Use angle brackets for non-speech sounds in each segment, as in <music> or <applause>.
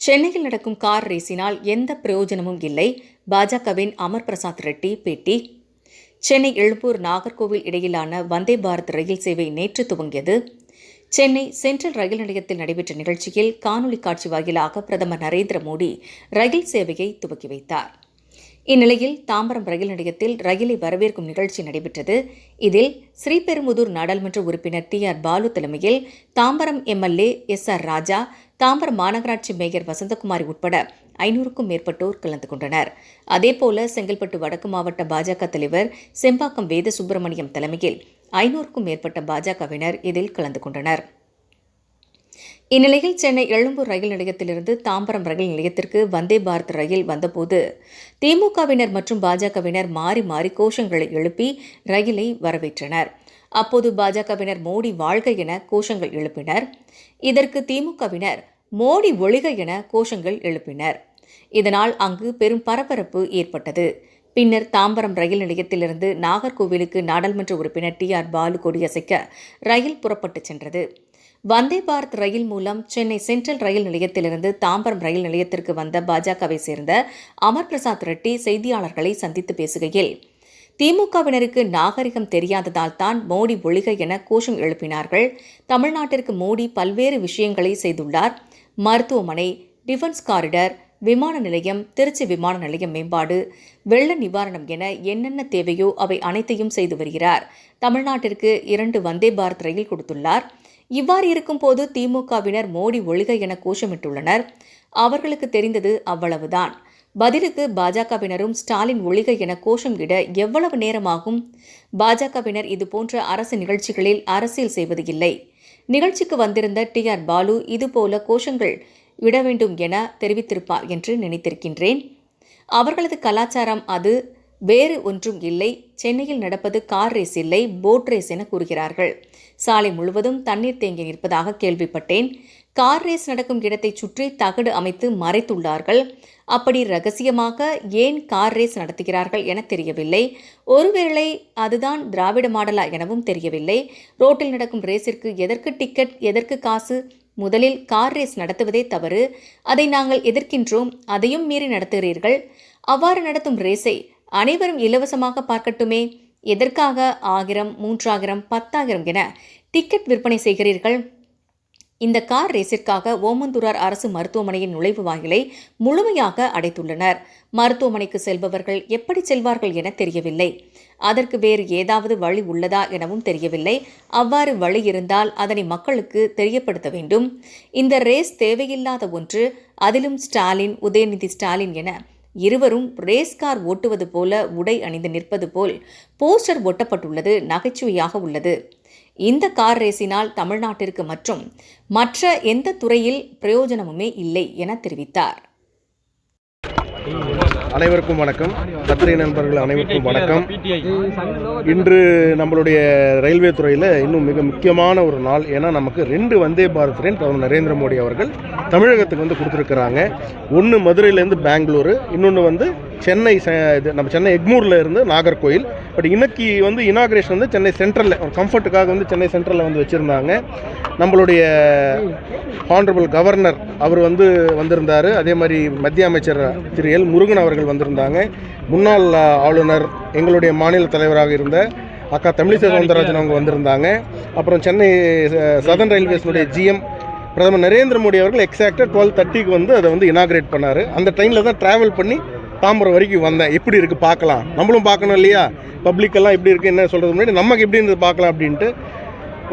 சென்னையில் நடக்கும் கார் ரேசினால் எந்த பிரயோஜனமும் இல்லை. பாஜகவின் அமர் பிரசாத் ரெட்டி பேட்டி. சென்னை எழும்பூர் நாகர்கோவில் இடையிலான வந்தே பாரத் ரயில் சேவை நேற்று துவங்கியது. சென்னை சென்ட்ரல் ரயில் நிலையத்தில் நடைபெற்ற நிகழ்ச்சியில் காணொலி காட்சி வாயிலாக பிரதமர் நரேந்திர மோடி ரயில் சேவையை துவக்கி வைத்தார். இந்நிலையில் தாம்பரம் ரயில் நிலையத்தில் ரயிலை வரவேற்கும் நிகழ்ச்சி நடைபெற்றது. இதில் ஸ்ரீபெரும்புதூர் நாடாளுமன்ற உறுப்பினர் டி ஆர் பாலு தலைமையில் Tambaram MLA S R Raja Tambaram மாநகராட்சி மேயர் வசந்தகுமாரி உட்பட ஐநூறுக்கும் மேற்பட்டோர் கலந்து கொண்டனர். அதேபோல செங்கல்பட்டு வடக்கு மாவட்ட பாஜக தலைவர் செம்பாக்கம் வேத சுப்பிரமணியம் தலைமையில் ஐநூறுக்கும் மேற்பட்ட பாஜகவினர் இதில் கலந்து கொண்டனர். இந்நிலையில் சென்னை எழும்பூர் ரயில் நிலையத்திலிருந்து தாம்பரம் ரயில் நிலையத்திற்கு வந்தே பாரத் ரயில் வந்தபோது திமுகவினர் மற்றும் பாஜகவினர் மாறி மாறி கோஷங்களை எழுப்பி ரயிலை வரவேற்றனர். அப்போது பாஜகவினர் மோடி வாழ்க என கோஷங்கள் எழுப்பினர். இதற்கு திமுகவினர் மோடி ஒழிக என கோஷங்கள் எழுப்பினர். இதனால் அங்கு பெரும் பரபரப்பு ஏற்பட்டது. பின்னர் தாம்பரம் ரயில் நிலையத்திலிருந்து நாகர்கோவிலுக்கு நாடாளுமன்ற உறுப்பினர் டி ஆர் பாலு கொடியசைக்க ரயில் புறப்பட்டுச் சென்றது. வந்தே பாரத் ரயில் மூலம் சென்னை சென்ட்ரல் ரயில் நிலையத்திலிருந்து தாம்பரம் ரயில் நிலையத்திற்கு வந்த பாஜகவை சேர்ந்த அமர் பிரசாத் ரெட்டி செய்தியாளர்களை சந்தித்து பேசுகையில் திமுகவினருக்கு நாகரிகம் தெரியாததால் தான் மோடி ஒழிக என கோஷம் எழுப்பினார்கள். தமிழ்நாட்டிற்கு மோடி பல்வேறு விஷயங்களை செய்துள்ளார். மருத்துவமனை டிஃபென்ஸ் காரிடர் விமான நிலையம் திருச்சி விமான நிலையம் மேம்பாடு வெள்ள நிவாரணம் என என்னென்ன தேவையோ அவை அனைத்தையும் செய்து வருகிறார். தமிழ்நாட்டிற்கு இரண்டு வந்தே பாரத் ரயில் கொடுத்துள்ளார். இவ்வாறு இருக்கும்போது திமுகவினர் மோடி ஒழுக என கோஷமிட்டுள்ளனர். அவர்களுக்கு தெரிந்தது அவ்வளவுதான். பதிலுக்கு பாஜகவினரும் ஸ்டாலின் ஒழிக என கோஷம் இட எவ்வளவு நேரமாகும்? பாஜகவினர் இதுபோன்ற அரசு நிகழ்ச்சிகளில் அரசியல் செய்வது இல்லை. நிகழ்ச்சிக்கு வந்திருந்த டி ஆர் பாலு இதுபோல கோஷங்கள் விட வேண்டும் என தெரிவித்திருப்பார் என்று நினைத்திருக்கின்றேன். அவர்களது கலாச்சாரம் அது. வேறு ஒன்றும் இல்லை. சென்னையில் நடப்பது கார் ரேஸ் இல்லை போட் ரேஸ் என கூறுகிறார்கள். சாலை முழுவதும் தண்ணீர் தேங்கி நிற்பதாக கேள்விப்பட்டேன். கார் ரேஸ் நடக்கும் இடத்தை சுற்றி தகடு அமைத்து மறைத்துள்ளார்கள். அப்படி ரகசியமாக ஏன் கார் ரேஸ் நடத்துகிறார்கள் என தெரியவில்லை. ஒருவேளை அதுதான் திராவிட மாடலா எனவும் தெரியவில்லை. ரோட்டில் நடக்கும் ரேஸிற்கு எதற்கு டிக்கெட் எதற்கு காசு? முதலில் கார் ரேஸ் நடத்துவதே தவறு. அதை நாங்கள் எதிர்க்கின்றோம் அதையும் மீறி நடத்துகிறீர்கள். அவ்வாறு நடத்தும் ரேஸை அனைவரும் இலவசமாக பார்க்கட்டுமே? எதற்காக ஆயிரம் மூன்றாயிரம் பத்தாயிரம் என டிக்கெட் விற்பனை செய்கிறீர்கள்? இந்த கார் ரேஸிற்காக ஓமந்தூரார் அரசு மருத்துவமனையின் நுழைவு வாயிலை முழுமையாக அடைத்துள்ளனர். மருத்துவமனைக்கு செல்பவர்கள் எப்படி செல்வார்கள் என தெரியவில்லை. அதற்கு வேறு ஏதாவது வழி உள்ளதா எனவும் தெரியவில்லை. அவ்வாறு வழி இருந்தால் அதனை மக்களுக்கு தெரியப்படுத்த வேண்டும். இந்த ரேஸ் தேவையில்லாத ஒன்று அதிலும் ஸ்டாலின் உதயநிதி ஸ்டாலின் என இருவரும் ரேஸ் கார் ஓட்டுவது போல உடை அணிந்து நிற்பது போல் போஸ்டர் ஒட்டப்பட்டுள்ளது நகைச்சுவையாக உள்ளது. இந்த கார் ரேஸினால் தமிழ்நாட்டிற்கு மற்றும் மற்ற எந்த துறையில் பிரயோஜனமுமே இல்லை என தெரிவித்தார். அனைவருக்கும் வணக்கம். பத்திரிகை நண்பர்கள் அனைவருக்கும் வணக்கம். இன்று நம்மளுடைய ரயில்வே துறையில் இன்னும் மிக முக்கியமான ஒரு நாள். ஏன்னா நமக்கு ரெண்டு வந்தே பாரத் ட்ரெயின் பிரதமர் நரேந்திர மோடி அவர்கள் தமிழகத்துக்கு வந்து கொடுத்துருக்குறாங்க. ஒன்று மதுரையிலேருந்து பெங்களூரு இன்னொன்று வந்து சென்னை ச- இது நம்ம சென்னை எக்மூரில் இருந்து நாகர்கோயில். பட் இன்னைக்கு வந்து இனாகிரேஷன் வந்து சென்னை சென்ட்ரலில் ஒரு கம்ஃபர்ட்டுக்காக வந்து சென்னை சென்ட்ரலில் வந்து வச்சுருந்தாங்க. நம்மளுடைய ஹானரபிள் கவர்னர் அவர் வந்து வந்திருந்தார். அதே மாதிரி மத்திய அமைச்சர் திரு எல் முருகன் அவர்கள் வந்திருந்தாங்க. முன்னாள் ஆளுநர் எங்களுடைய மாநில தலைவராக இருந்த அக்கா தமிழிசை சவுந்தரராஜன் அவங்க வந்திருந்தாங்க. அப்புறம் சென்னை சதன் ரயில்வேஸினுடைய ஜிஎம் பிரதமர் நரேந்திர மோடி அவர்கள் எக்ஸாக்டாக டுவெல் தேர்ட்டிக்கு வந்து அதை வந்து இனாகிரேட் பண்ணார். அந்த ட்ரெயினில் தான் ட்ராவல் பண்ணி தாம்பரம் வரைக்கும் வந்தேன். எப்படி இருக்குது பார்க்கலாம். நம்மளும் பார்க்கணும் இல்லையா? பப்ளிக் எல்லாம் எப்படி இருக்குது என்ன சொல்கிறது முன்னாடி நமக்கு எப்படி இருந்து பார்க்கலாம் அப்படின்ட்டு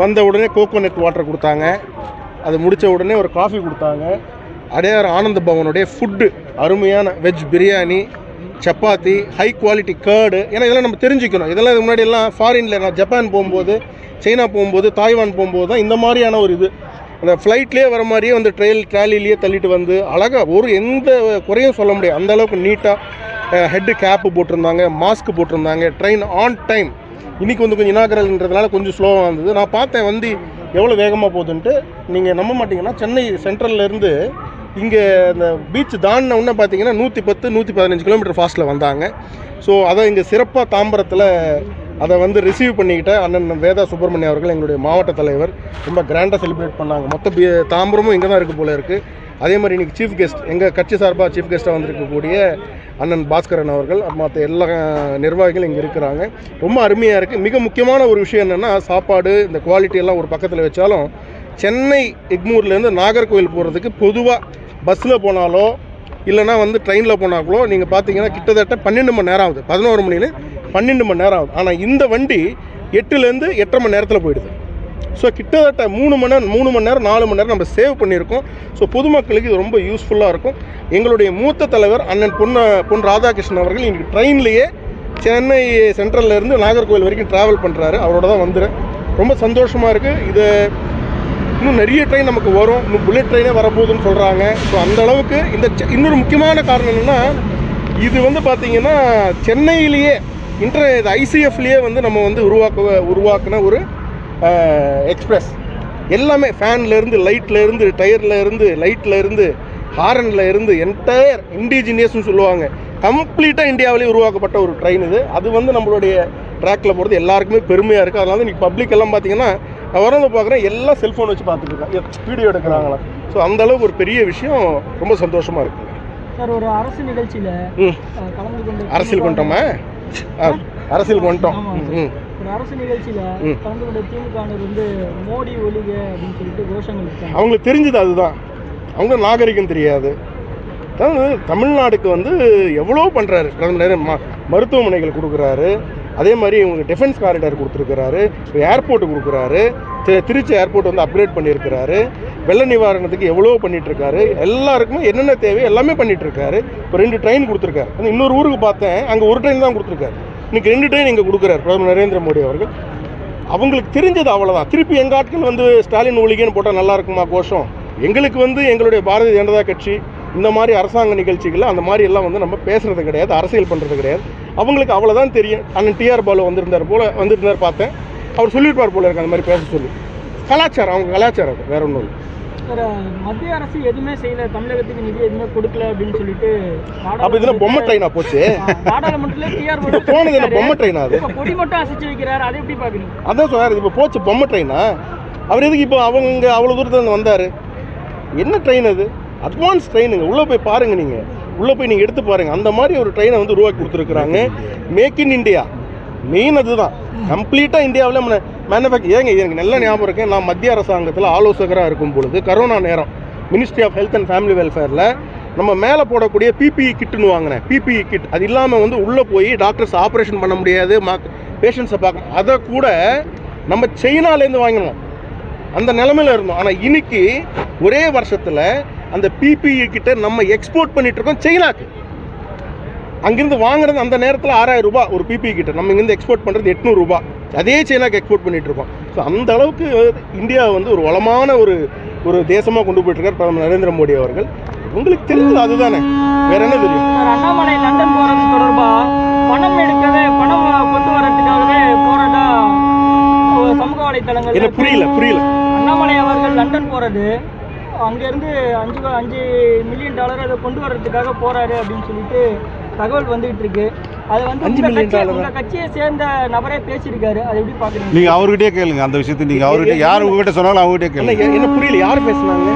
வந்த உடனே கோகோனட் வாட்டர் கொடுத்தாங்க. அது முடித்த உடனே ஒரு காஃபி கொடுத்தாங்க. அடையார் ஆனந்த பவனுடைய ஃபுட்டு அருமையான veg biryani chapati high quality curd ஏன்னா இதெல்லாம் நம்ம தெரிஞ்சுக்கணும். இதெல்லாம் இதுக்கு முன்னாடி எல்லாம் ஃபாரினில் நான் ஜப்பான் போகும்போது சைனா போகும்போது தாய்வான் போகும்போது தான் இந்த மாதிரியான ஒரு இது. அந்த ஃப்ளைட்லேயே வர மாதிரியே வந்து ட்ரெயில் ட்ராலிலேயே தள்ளிட்டு வந்து அழகாக ஒரு எந்த குறையும் சொல்ல முடியாது. அந்த அளவுக்கு நீட்டாக ஹெட்டு கேப்பு போட்டிருந்தாங்க மாஸ்க் போட்டிருந்தாங்க ட்ரெயின் ஆன் டைம் இன்றைக்கி வந்து கொஞ்சம் இனாகரல்ன்றதுனால கொஞ்சம் ஸ்லோவாக இருந்தது. நான் பார்த்தேன் வந்து எவ்வளோ வேகமாக போகுதுன்ட்டு. நீங்கள் நம்ப மாட்டீங்கன்னா சென்னை சென்ட்ரல்லேருந்து இங்கே இந்த பீச் தாண்டின உடனே பார்த்தீங்கன்னா நூற்றி பத்து நூற்றி பதினஞ்சு கிலோமீட்டர் ஃபாஸ்ட்டில் வந்தாங்க. ஸோ அதை இங்கே சிறப்பாக தாம்பரத்தில் அதை வந்து ரிசீவ் பண்ணிக்கிட்ட அண்ணன் வேதா சுப்பிரமணியம் அவர்கள் எங்களுடைய மாவட்ட தலைவர். ரொம்ப கிராண்டாக செலிப்ரேட் பண்ணாங்க. மொத்த பி தாம்பரமும் இங்கே தான் இருக்குது போல இருக்குது அதே மாதிரி இன்றைக்கி சீஃப் கெஸ்ட் எங்கள் கட்சி சார்பாக சீஃப் கெஸ்ட்டாக வந்திருக்கக்கூடிய அண்ணன் பாஸ்கரன் அவர்கள் மற்ற எல்லா நிர்வாகிகளும் இங்கே இருக்கிறாங்க. ரொம்ப அருமையாக இருக்குது மிக முக்கியமான ஒரு விஷயம் என்னென்னா சாப்பாடு இந்த குவாலிட்டி எல்லாம் ஒரு பக்கத்தில் வச்சாலும் சென்னை எக்மூர்லேருந்து நாகர்கோவில் போகிறதுக்கு பொதுவாக பஸ்ஸில் போனாலோ இல்லைனா வந்து ட்ரெயினில் போனாங்களோ நீங்கள் பார்த்தீங்கன்னா கிட்டத்தட்ட பன்னெண்டு மணி நேரம் ஆகுது. பதினோரு மணிலேருந்து பன்னெண்டு மணி நேரம் ஆகுது ஆனால் இந்த வண்டி எட்டுலேருந்து எட்டரை மணி நேரத்தில் போயிடுது. ஸோ கிட்டத்தட்ட மூணு மணி நேரம் மூணு மணி நேரம் நாலு மணி நேரம் நம்ம சேவ் பண்ணியிருக்கோம். ஸோ பொதுமக்களுக்கு இது ரொம்ப யூஸ்ஃபுல்லாக இருக்கும். எங்களுடைய மூத்த தலைவர் அண்ணன் பொன் பொன் ராதாகிருஷ்ணன் அவர்கள் இன்றைக்கு ட்ரெயின்லேயே சென்னை சென்ட்ரல்லேருந்து நாகர்கோவில் வரைக்கும் ட்ராவல் பண்ணுறாரு அவரோட தான் வந்துடுறேன் ரொம்ப சந்தோஷமாக இருக்குது இது இன்னும் நிறைய ட்ரெயின் நமக்கு வரும். இன்னும் புல்லட் ட்ரெயினே வரப்போகுதுன்னு சொல்கிறாங்க ஸோ அந்த அளவுக்கு இந்த செ- இன்னொரு முக்கியமான காரணம் என்னென்னா இது வந்து பார்த்திங்கன்னா சென்னையிலேயே இன்டர் இது ஐசிஎஃப்லேயே வந்து நம்ம வந்து உருவாக்க உருவாக்குன ஒரு எக்ஸ்பிரஸ் எல்லாமே ஃபேன்லேருந்து லைட்லேருந்து டயர்லேருந்து லைட்லேருந்து ஹாரனில் இருந்து என்டையர் இண்டிஜினியஸ்னு சொல்லுவாங்க. கம்ப்ளீட்டாக இந்தியாவிலேயே உருவாக்கப்பட்ட ஒரு ட்ரெயின் இது. அது வந்து நம்மளுடைய ட்ராக்கில் போகிறது எல்லாருக்குமே பெருமையாக இருக்குது அதனால இன்றைக்கி பப்ளிக் எல்லாம் பார்த்தீங்கன்னா நான் பார்க்குறேன் எல்லாம் செல்ஃபோன் வச்சு பார்த்துட்டு வீடியோ எடுக்கிறாங்களா? ஸோ அந்த அளவுக்கு ஒரு பெரிய விஷயம் ரொம்ப சந்தோஷமாக இருக்குது சார் ஒரு அரசு நிகழ்ச்சியில அரசியல் கொண்டோமா ஆ, அரசியல் கொண்டோம் ம், ம். ஒரு அரசு நிகழ்ச்சியில. கலந்து கொண்ட திமுகவினர் வந்து மோடி ஒழிக அப்படின்னு சொல்லிட்டு கோஷங்கள் அவங்களுக்கு தெரிஞ்சது அதுதான். அவங்க நாகரிகம் தெரியாது. தமிழ்நாடுக்கு வந்து எவ்வளோ பண்ணுறாரு பிரதமர் ம- மருத்துவமனைகள் கொடுக்குறாரு. அதே மாதிரி இவங்க டிஃபென்ஸ் காரிடார் கொடுத்துருக்கிறாரு. ஏர்போர்ட் கொடுக்குறாரு. திருச்சி ஏர்போர்ட் வந்து அப்கிரேட் பண்ணியிருக்கிறாரு. வெள்ள நிவாரணத்துக்கு எவ்வளோ பண்ணிகிட்ருக்காரு எல்லாருக்குமே என்னென்ன தேவை எல்லாமே பண்ணிகிட்ருக்காரு இப்போ ரெண்டு ட்ரெயின் கொடுத்துருக்காரு. இன்னொரு ஊருக்கு பார்த்தேன். அங்கே ஒரு ட்ரெயின் தான் கொடுத்துருக்காரு. இன்றைக்கி ரெண்டு ட்ரெயின் இங்கே கொடுக்குறாரு பிரதமர் நரேந்திர மோடி அவர்கள். அவங்களுக்கு தெரிஞ்சது அவ்வளோதான் திருப்பி எங்கள் ஆட்கள் வந்து ஸ்டாலின் ஒழிகன்னு போட்டால் நல்லா இருக்குமா கோஷம்? எங்களுக்கு வந்து எங்களுடைய பாரதிய ஜனதா கட்சி இந்த மாதிரி அரசாங்க நிகழ்ச்சிகளில் அந்த மாதிரி எல்லாம் வந்து நம்ம பேசுகிறது கிடையாது அரசியல் பண்ணுறது கிடையாது. அவங்களுக்கு அவ்வளோதான் தெரியும். அண்ணன் டிஆர் பாலு வந்திருந்தார் போல வந்திருந்தார் பார்த்தேன். அவர் சொல்லியிருப்பார் போல இருக்கு அந்த மாதிரி பேச சொல்லி. கலாச்சாரம் அவங்க கலாச்சாரம் அது வேற ஒன்றும் இல்லை. மத்திய அரசு எதுவுமே செய்யல தமிழகத்துக்கு நிதி எதுவுமே கொடுக்கல அப்படின்னு சொல்லிட்டு அப்போ இதில் பொம்மை ட்ரெயினாக போச்சு? நாடாளுமன்றத்துல டிஆர் போனது என்ன பொம்மை ட்ரெயினா அது? கொடி மட்டும் அசைச்சு வைக்கிறாரு அதை எப்படி பாக்குறீங்க அதான் சொன்னார் இப்போ போச்சு பொம்மை ட்ரெயினா அவர் எதுக்கு இப்போ அவங்க அவ்வளோ தூரத்துல வந்தார்? என்ன ட்ரெயின் அது? அட்வான்ஸ் ட்ரெயினுங்க உள்ளே போய் பாருங்க நீங்கள் உள்ளே போய் நீங்கள் எடுத்து பாருங்க. அந்த மாதிரி ஒரு ட்ரெயினை வந்து உருவாக்கி கொடுத்துருக்குறாங்க. மேக் இன் இந்தியா மெயின் அதுதான். கம்ப்ளீட்டாக இந்தியாவில் மேனுஃபேக்சர் ஏங்க எனக்கு நல்ல ஞாபகம் இருக்கு. நான் மத்திய அரசாங்கத்தில் ஆலோசகராக இருக்கும் பொழுது கரோனா நேரம் ministry of health and family வெல்ஃபேரில் நம்ம மேலே போடக்கூடிய பிபிஇ கிட்டுன்னு வாங்கினேன். பிபிஇ கிட் அது இல்லாமல் வந்து உள்ளே போய் டாக்டர்ஸ் ஆப்ரேஷன் பண்ண முடியாது மா பேஷண்ட்ஸை பார்க்க அதை கூட நம்ம சைனாலேருந்து வாங்கினோம். அந்த நிலமையில இருந்தோம். ஆனால் இன்னைக்கு ஒரே வருஷத்தில் அந்த பிபிஇ கிட்ட நம்ம எக்ஸ்போர்ட் பண்ணிட்டு இருக்கோம் சைனாக்கு. அங்கிருந்து வாங்குறது அந்த நேரத்தில் ஆறாயிரம் ரூபாய் ஒரு பிபிஇ கிட்ட. நம்ம இங்கேருந்து எக்ஸ்போர்ட் பண்ணுறது எட்நூறு ரூபாய் அதே சைனாக்கு எக்ஸ்போர்ட் பண்ணிட்டு இருக்கோம். ஸோ அந்த அளவுக்கு இந்தியா வந்து ஒரு வளமான ஒரு ஒரு தேசமாக கொண்டு போயிட்டு இருக்கார் பிரதமர் நரேந்திர மோடி அவர்கள். உங்களுக்கு தெரிஞ்சது அதுதானே? வேற என்ன தெரியும்? அண்ணாமலை லண்டன் போறது தொடர்பா? பணம் எடுக்கவே பணம் கொண்டு வரதுக்காகவே போறதா சமூக வலைத்தளங்கள் என்ன புரியல புரியல. அண்ணாமலை அவர்கள் லண்டன் போறது. அங்கேருந்து அஞ்சு அஞ்சு மில்லியன் டாலர் அதை கொண்டு வர்றதுக்காக போறாரு அப்படின்னு சொல்லிட்டு தகவல் வந்துகிட்டு இருக்கு. அது வந்து அஞ்சு உங்க million கட்சியை? உங்க சேர்ந்த நபரே பேசியிருக்காரு. அதை எப்படி பாக்குறீங்க நீங்க அவர்கிட்டயே கேளுங்க. அந்த விஷயத்தை நீங்க அவர்கிட்ட யார் உங்ககிட்ட சொன்னாலும் அவங்ககிட்ட என்ன கேளுங்க. என்ன புரியல? யார் பேசுனாங்க?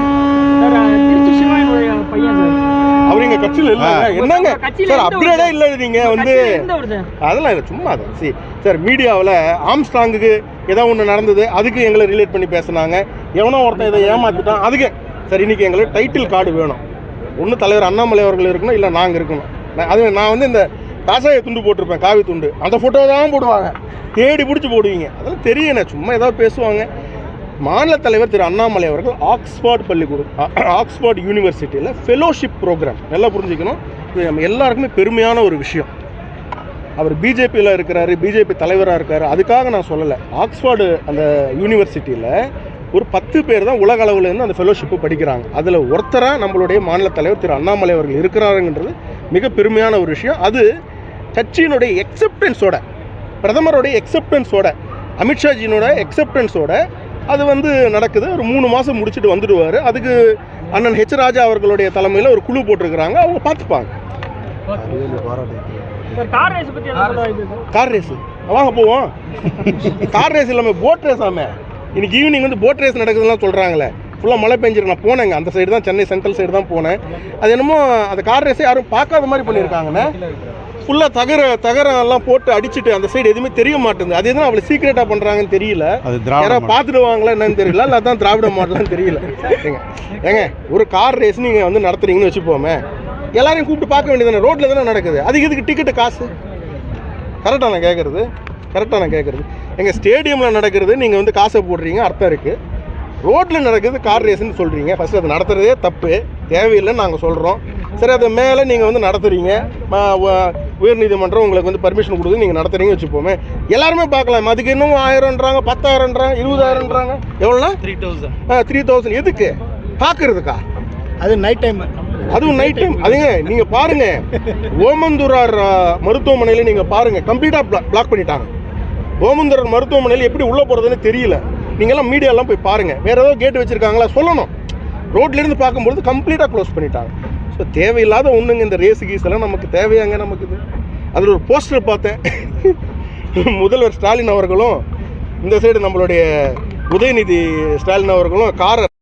சார் திருச்சி சிவாயினுடைய பையன் சார். அவர் எங்க கட்சியில் இல்ல. என்னங்க? சார் அப்கிரேடே இல்லை நீங்க வந்து. அதெல்லாம் இல்லை சும்மா தான் சரி. சார் மீடியாவில் ஆம்ஸ்டாங்குக்கு ஏதோ ஒன்று நடந்தது. அதுக்கு எங்களை ரிலேட் பண்ணி பேசுனாங்க. எவனோ ஒருத்தன் இதை ஏமாத்திட்டான். அதுக்கு சார் இன்னைக்கு எங்களுக்கு டைட்டில் கார்டு வேணும். ஒன்று தலைவர் அண்ணாமலை அவர்கள் இருக்கணும் இல்லை நாங்கள் இருக்கணும். அது நான் வந்து இந்த காசாய துண்டு போட்டிருப்பேன் காவி துண்டு. அந்த ஃபோட்டோ தான் போடுவாங்க. தேடி பிடிச்சி போடுவீங்க. அதெல்லாம் தெரியணே சும்மா ஏதாவது பேசுவாங்க. மாநில தலைவர் திரு அண்ணாமலை அவர்கள் ஆக்ஸ்ஃபோர்ட் பள்ளிக்கூடம் ஆக்ஸ்ஃபோர்ட் யூனிவர்சிட்டியில் ஃபெலோஷிப் ப்ரோக்ராம் நல்லா புரிஞ்சுக்கணும். இது நம்ம எல்லாருக்குமே பெருமையான ஒரு விஷயம். அவர் பிஜேபியில் இருக்கிறாரு பிஜேபி தலைவராக இருக்கார். அதுக்காக நான் சொல்லலை. ஆக்ஸ்ஃபோர்டு அந்த யூனிவர்சிட்டியில் ஒரு பத்து பேர் தான் உலக அளவில் இருந்து அந்த ஃபெலோஷிப்பு படிக்கிறாங்க. அதில் ஒருத்தராக நம்மளுடைய மாநில தலைவர் திரு அண்ணாமலை அவர்கள் இருக்கிறாருங்கிறது மிக பெருமையான ஒரு விஷயம். அது கட்சியினுடைய எக்ஸப்டன்ஸோட பிரதமருடைய எக்ஸப்டன்ஸோட அமித்ஷாஜினோட எக்ஸப்டன்ஸோட அது வந்து நடக்குது. ஒரு மூணு மாதம் முடிச்சுட்டு வந்துடுவார். அதுக்கு அண்ணன் ஹெச் ராஜா அவர்களுடைய தலைமையில் ஒரு குழு போட்டிருக்கிறாங்க. அவங்க பார்த்துப்பாங்க. கார் ரேஸு வாங்க போவோம். கார் ரேஸ் இல்லாமல் போட் ரேஸ் ஆமே. இன்னைக்கு ஈவினிங் வந்து போட் ரேஸ் நடக்குதுலாம் சொல்கிறாங்களே ஃபுல்லாக மழை பெஞ்சிருக்கு. நான் போனேங்க. அந்த சைடு தான் சென்னை சென்ட்ரல் சைடு தான் போனேன். அது என்னமோ அந்த கார் ரேஸை யாரும் பார்க்காத மாதிரி பண்ணியிருக்காங்கண்ணே. ஃபுல்லாக தகர தகரம் எல்லாம் போட்டு அடிச்சுட்டு அந்த சைடு எதுவுமே தெரிய மாட்டேங்குது. அது எதுவும் அவ்வளோ சீக்கிரட்டாக பண்ணுறாங்கன்னு தெரியல. அது யாராவது பார்த்துடுவாங்களா என்னன்னு தெரியல. இல்லை அதான் திராவிட மாடலான்னு தெரியல. ஏங்க ஏங்க ஒரு கார் ரேஸ் நீங்கள் வந்து நடத்துறீங்கன்னு வச்சுப்போமே. எல்லாரையும் கூப்பிட்டு பார்க்க வேண்டியதானே ரோட்டில் தானே நடக்குது. அதுக்கு இதுக்கு டிக்கெட்டு காசு? கரெக்டாக நான் கேட்குறது கரெக்டாக நான் கேட்குறது எங்கள் ஸ்டேடியமில் நடக்கிறது நீங்கள் வந்து காசை போடுறீங்க அர்த்தம் இருக்குது ரோட்டில் நடக்குது கார் ரேஸ்ன்னு சொல்கிறீங்க ஃபஸ்ட்டு அது நடத்துகிறதே தப்பு. தேவையில்லைன்னு நாங்கள் சொல்கிறோம் சரி அதை மேலே நீங்கள் வந்து உ- உயர்நீதிமன்றம் உங்களுக்கு வந்து பர்மிஷன் கொடுக்குது நீங்கள் நடத்துறீங்க வச்சுப்போமே. எல்லாருமே பார்க்கலாம். அதுக்கு இன்னும் ஆயிரம்ன்றாங்க பத்தாயிரம்ன்றாங்க இருபதாயிரம்ன்றாங்க. எவ்வளோண்ணா த்ரீ தௌசண்ட் ஆ த்ரீ தௌசண்ட் எதுக்கு? பார்க்கறதுக்கா? அது நைட் டைம் அதுவும் நைட் டைம் அதுங்க நீங்க பாருங்க. ஓமந்தூரார் மருத்துவமனையில நீங்க பாருங்க. கம்ப்ளீட்டா பிளாக் பண்ணிட்டாங்க. ஓமந்தூரார் மருத்துவமனையில் எப்படி உள்ளே போகிறதுன்னு தெரியல. நீங்கள்லாம் மீடியாலாம் போய் பாருங்கள் வேறு ஏதோ கேட் வச்சுருக்காங்களா? சொல்லணும். ரோட்லேருந்து பார்க்கும்பொழுது பார்க்கும்போது க்ளோஸ் பண்ணிட்டாங்க. ஸோ தேவையில்லாத ஒன்றுங்க இந்த ரேஸு கீஸ் எல்லாம் நமக்கு தேவையாங்க நமக்கு இது? அதில் ஒரு போஸ்டர் பார்த்தேன். <laughs> முதல்வர் ஸ்டாலின் அவர்களும் இந்த சைடு நம்மளுடைய உதயநிதி ஸ்டாலின் அவர்களும் காரை